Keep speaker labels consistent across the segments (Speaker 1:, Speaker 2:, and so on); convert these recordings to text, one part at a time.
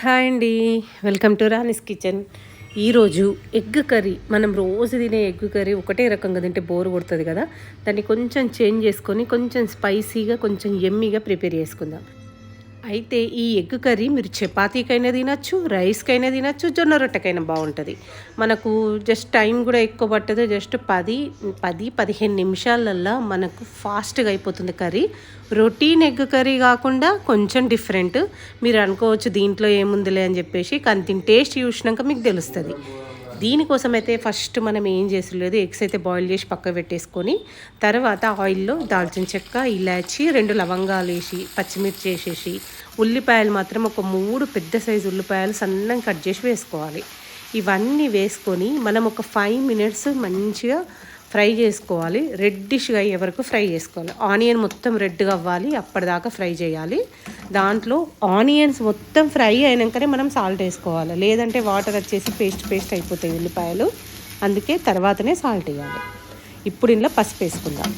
Speaker 1: Hi అండి. Welcome to Rani's kitchen. ఈరోజు egg curry మనం రోజు తినే ఎగ్ కర్రీ ఒకటే రకంగా తింటే బోర్ కొడుతుంది కదా. దాన్ని కొంచెం చేంజ్ చేసుకొని కొంచెం స్పైసీగా కొంచెం ఎమ్మీగా ప్రిపేర్ చేసుకుందాం. అయితే ఈ ఎగ్ కర్రీ మీరు చపాతీకైనా తినచ్చు రైస్కైనా తినచ్చు జొన్న రొట్టెకైనా బాగుంటుంది. మనకు జస్ట్ టైం కూడా ఎక్కువ పట్టదు జస్ట్ పది పది పదిహేను నిమిషాలల్లో మనకు ఫాస్ట్గా అయిపోతుంది కర్రీ. రొటీన్ ఎగ్ కర్రీ కాకుండా కొంచెం డిఫరెంట్. మీరు అనుకోవచ్చు దీంట్లో ఏముందిలే అని చెప్పేసి కానీ దీని టేస్ట్ చూసినాక మీకు తెలుస్తుంది. దీనికోసం అయితే ఫస్ట్ మనం ఏం చేసలేదు ఎగ్స్ అయితే బాయిల్ చేసి పక్క పెట్టేసుకొని తర్వాత ఆయిల్లో దాల్చిన చెక్క ఇలాచి రెండు లవంగాలు వేసి పచ్చిమిర్చి వేసేసి ఉల్లిపాయలు మాత్రం ఒక మూడు పెద్ద సైజు ఉల్లిపాయలు సన్నంగా కట్ చేసి వేసుకోవాలి. ఇవన్నీ వేసుకొని మనం ఒక ఫైవ్ మినిట్స్ మంచిగా ఫ్రై చేసుకోవాలి. రెడ్డిష్గా అయ్యే వరకు ఫ్రై చేసుకోవాలి. ఆనియన్ మొత్తం రెడ్గా అవ్వాలి. అప్పటిదాకా ఫ్రై చేయాలి. దాంట్లో ఆనియన్స్ మొత్తం ఫ్రై అయినాకనే మనం సాల్ట్ వేసుకోవాలి. లేదంటే వాటర్ వచ్చేసి పేస్ట్ పేస్ట్ అయిపోతాయి ఉల్లిపాయలు. అందుకే తర్వాతనే సాల్ట్ వేయాలి. ఇప్పుడు ఇంట్లో పసుపు వేసుకుందాం.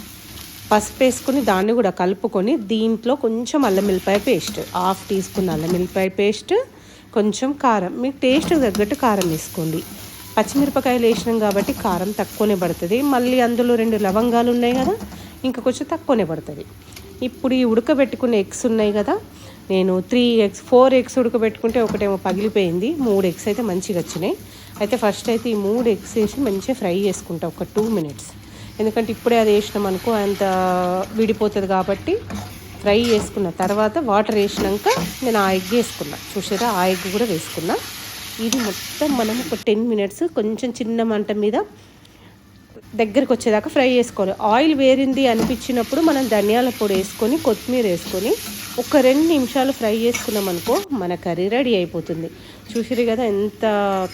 Speaker 1: పసుపు వేసుకుని దాన్ని కూడా కలుపుకొని దీంట్లో కొంచెం అల్లం వెల్లిపాయ పేస్ట్ హాఫ్ టీ స్పూన్ అల్లం మిల్లిపాయ పేస్ట్ కొంచెం కారం. మీకు టేస్ట్ తగ్గట్టు కారం వేసుకోండి. పచ్చిమిరపకాయలు వేసినాం కాబట్టి కారం తక్కువనే పడుతుంది. మళ్ళీ అందులో రెండు లవంగాలు ఉన్నాయి కదా ఇంకా కొంచెం తక్కువనే పడుతుంది. ఇప్పుడు ఈ ఉడకబెట్టుకున్న ఎగ్స్ ఉన్నాయి కదా నేను త్రీ ఎగ్స్ ఫోర్ ఎగ్స్ ఉడకబెట్టుకుంటే ఒకటేమో పగిలిపోయింది. మూడు ఎగ్స్ అయితే మంచిగా వచ్చినాయి. అయితే ఫస్ట్ అయితే ఈ మూడు ఎగ్స్ వేసి మంచిగా ఫ్రై చేసుకుంటా ఒక టూ మినిట్స్ ఎందుకంటే ఇప్పుడే అది వేసినాం అనుకో అంత విడిపోతుంది కాబట్టి ఫ్రై చేసుకున్న తర్వాత వాటర్ వేసినాక నేను ఆ ఎగ్ వేసుకున్నా. చూసారా? ఆ ఎగ్ కూడా వేసుకున్నా. ఇది మొత్తం మనం ఒక టెన్ మినిట్స్ కొంచెం చిన్న మంట మీద దగ్గరికి వచ్చేదాకా ఫ్రై చేసుకోవాలి. ఆయిల్ వేరింది అనిపించినప్పుడు మనం ధనియాల పొడి వేసుకొని కొత్తిమీర వేసుకొని ఒక రెండు నిమిషాలు ఫ్రై చేసుకున్నాం అనుకో మన కర్రీ రెడీ అయిపోతుంది. చూసిరు కదా ఎంత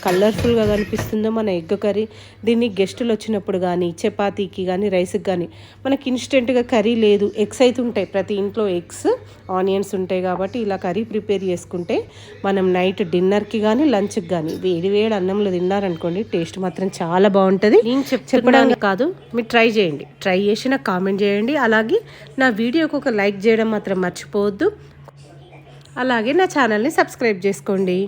Speaker 1: కలర్ఫుల్గా కనిపిస్తుందో మన ఎగ్ కర్రీ. దీన్ని గెస్టులు వచ్చినప్పుడు కానీ చపాతీకి కానీ రైస్కి కానీ మనకి ఇన్స్టెంట్గా కర్రీ లేదు. ఎగ్స్ అయితే ఉంటాయి. ప్రతి ఇంట్లో ఎగ్స్ ఆనియన్స్ ఉంటాయి కాబట్టి ఇలా కర్రీ ప్రిపేర్ చేసుకుంటే మనం నైట్ డిన్నర్కి కానీ లంచ్కి కానీ వేడి వేడి అన్నంలో తిన్నారనుకోండి టేస్ట్ మాత్రం చాలా బాగుంటుంది. నేను చెప్పడానికి కాదు మీరు ట్రై చేయండి. ట్రై చేసి నాకు కామెంట్ చేయండి. అలాగే నా వీడియోకి ఒక లైక్ చేయడం మాత్రం మర్చిపోవద్దు. అలాగే నా ఛానల్ని సబ్స్క్రైబ్ చేసుకోండి.